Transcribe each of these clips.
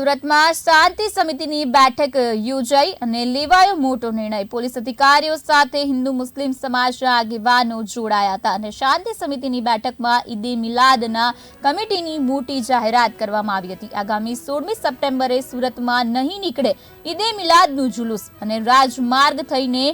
સુરતમાં શાંતિ સમિતિની બેઠક યોજાઈ અને લેવાયો મોટો નિર્ણય. પોલીસ અધિકારીઓ સાથે હિન્દુ મુસ્લિમ સમાજના આગેવાનો જોડાયા હતા અને શાંતિ સમિતિની બેઠકમાં ઈદે મિલાદના કમિટીની મોટી જાહેરાત કરવામાં આવી હતી. આગામી સોળમી સપ્ટેમ્બરે સુરતમાં નહીં નીકળે ઈદે મિલાદનું જુલુસ અને રાજમાર્ગ થઈને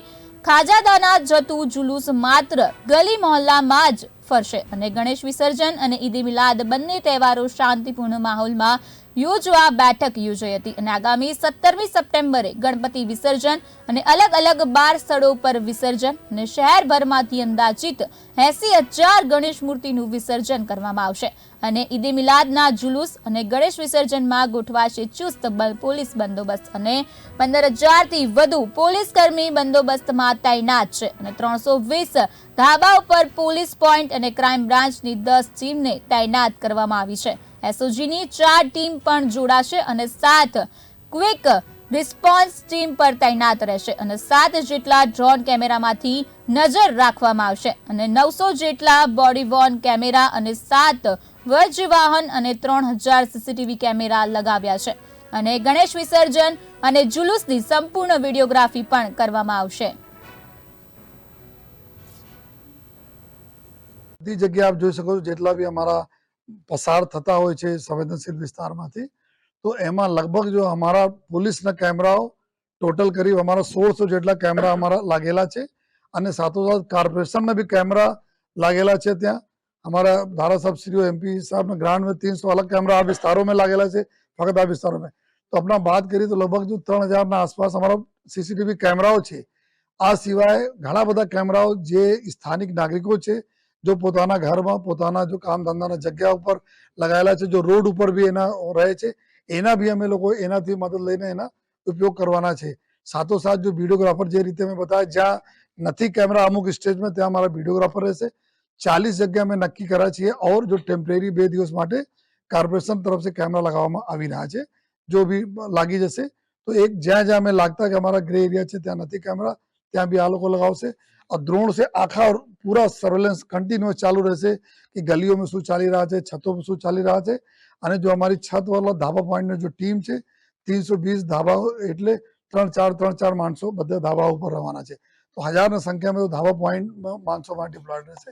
ખાજાદાના જતું જુલુસ માત્ર ગલી મોહલ્લામાં જ ફરશે. અને ગણેશ વિસર્જન અને ઈદે મિલાદ બંને તહેવારો શાંતિપૂર્ણ માહોલમાં યોજવા બેઠક યોજાઈ હતી અને આગામી સત્તરમી સપ્ટેમ્બરે ગણપતિ વિસર્જન અને અલગ અલગ બાર સ્થળો પર વિસર્જન અને શહેરભરમાંથી અંદાજિત એસી હજાર ગણેશ મૂર્તિનું વિસર્જન કરવામાં આવશે. અને ઈદે મિલાદના જુલુસ અને ગણેશ વિસર્જનમાં ગોઠવાશે ચુસ્ત પોલીસ બંદોબસ્ત અને પંદર હજારથી વધુ પોલીસ કર્મી બંદોબસ્તમાં તૈનાત છે અને ત્રણસો વીસ ધાબા ઉપર પોલીસ પોઈન્ટ અને ક્રાઇમ બ્રાન્ચની દસ ટીમને તૈનાત કરવામાં આવી છે. એસઓજીની ચાર ટીમ પણ જોડાશે અને સાત ક્વિક રિસ્પોન્સ ટીમ પર તૈનાત રહેશે અને સાત જેટલા ડ્રોન કેમેરામાંથી નજર રાખવામાં આવશે અને નવસો જેટલા બોડી વોર્ન કેમેરા અને સાત વજ્ર વાહન અને ત્રણ હજાર સીસીટીવી કેમેરા લગાવ્યા છે. અને ગણેશ વિસર્જન અને જુલુસની સંપૂર્ણ વિડીયોગ્રાફી પણ કરવામાં આવશે. બધી જગ્યાએ આપ જોઈ શકો છો જેટલા બી અમારા પસાર થતા હોય છે સંવેદનશીલ વિસ્તારમાંથી. તો એમાં લગભગ જો અમારા પોલીસના કેમેરાઓ ટોટલ કરી અમારા સોળસો જેટલા કેમેરા અમારા લાગેલા છે અને સાથોસાથ કોર્પોરેશનના બી કેમેરા લાગેલા છે ત્યાં. અમારા ધારાસભશ્રીઓ એમપી સાહેબના ગ્રાન્ડ મેં તીનસો અલગ કેમેરા આ વિસ્તારોમાં લાગેલા છે, ફક્ત આ વિસ્તારોમાં. તો આપણા વાત કરીએ તો લગભગ જો ત્રણ હજારના આસપાસ અમારા સીસીટીવી કેમેરાઓ છે, આ સિવાય ઘણા બધા કેમેરાઓ જે સ્થાનિક નાગરિકો છે જો પોતાના ઘરમાં પોતાના જો કામ ધંધાના જગ્યા ઉપર લગાવેલા છે જો રોડ ઉપર બી એના રહે છે એના બી અમે લોકો એનાથી મદદ લઈને એના ઉપયોગ કરવાના છે સાથોસાથ જો વિડીયોગ્રાફર જે રીતે મેં બતાવ્યા જ્યાં નથી કેમેરા અમુક સ્ટેજમાં ત્યાં અમારા વિડીયોગ્રાફર રહેશે ચાલીસ જગ્યા મેં નક્કી કર્યા છીએ ઓર જો ટેમ્પરેરી બે દિવસ માટે કોર્પોરેશન તરફ से કેમેરા લગાવવામાં આવી રહ્યા છે જો બી લાગી જશે તો એક જ્યાં જ્યાં મેં લાગતા કે અમારા ગ્રે એરિયા છે ત્યાં નથી કેમેરા ત્યાં બી આ લોકો લગાવશે. આ દ્રોણ છે, આખા પૂરા સર્વેલન્સ કન્ટિન્યુઅસ ચાલુ રહેશે કે ગલીઓમાં શું ચાલી રહ્યા છે, છતોમાં શું ચાલી રહ્યા છે. અને જો અમારી છતવાળા ધાબા પોઈન્ટનો જો ટીમ છે ત્રીસો વીસ ધાબાઓ એટલે ત્રણ ચાર ત્રણ ચાર માણસો બધા ધાબા ઉપર રહેવાના છે. તો હજારના સંખ્યામાં તો ધાબા પોઈન્ટમાં માણસોમાં ડિપ્લોયડ રહેશે.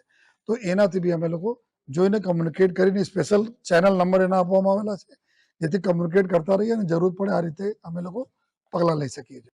તો એનાથી બી અમે લોકો જોઈને કમ્યુનિકેટ કરીને સ્પેશિયલ ચેનલ નંબર એના આપવામાં આવેલા છે, જેથી કમ્યુનિકેટ કરતા રહીએ અને જરૂર પડે આ રીતે અમે લોકો પગલાં લઈ શકીએ છીએ.